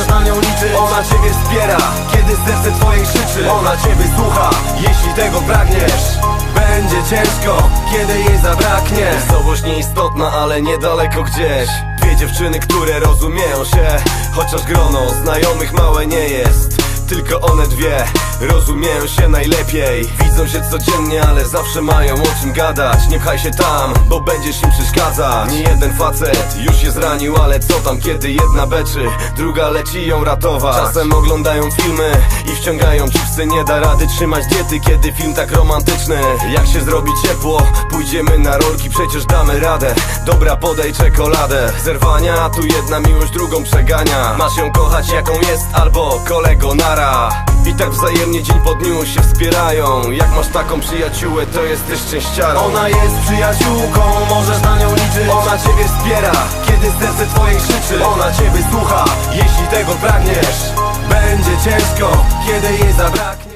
możesz na nią liczyć Ona ciebie wspiera, kiedy serce twoje krzyczy. Ona ciebie słucha, jeśli tego pragniesz. Będzie ciężko, kiedy jej zabraknie. Miejscowość nieistotna, ale niedaleko gdzieś. Dwie dziewczyny, które rozumieją się Chociaż grono znajomych małe nie jest. Tylko one dwie rozumieją się najlepiej. Widzą się codziennie, ale zawsze mają o czym gadać. Nie pchaj się tam, bo będziesz im przeszkadzać. Nie jeden facet już się zranił, ale co tam kiedy jedna beczy Druga leci ją ratować. Czasem oglądają filmy i wciągają chipsy Nie da rady trzymać diety, kiedy film tak romantyczny. Jak się zrobi ciepło, pójdziemy na rolki Przecież damy radę, dobra podaj czekoladę. Zerwania, tu jedna miłość drugą przegania. Masz ją kochać jaką jest, albo kolego nara i tak wzajemnie dzień po dniu się wspierają. Jak masz taką przyjaciółę, to jesteś szczęściarą Ona jest przyjaciółką, możesz na nią liczyć. Ona ciebie wspiera, kiedy serce twoje krzyczy. Ona ciebie słucha, jeśli tego pragniesz. Będzie ciężko, kiedy jej zabraknie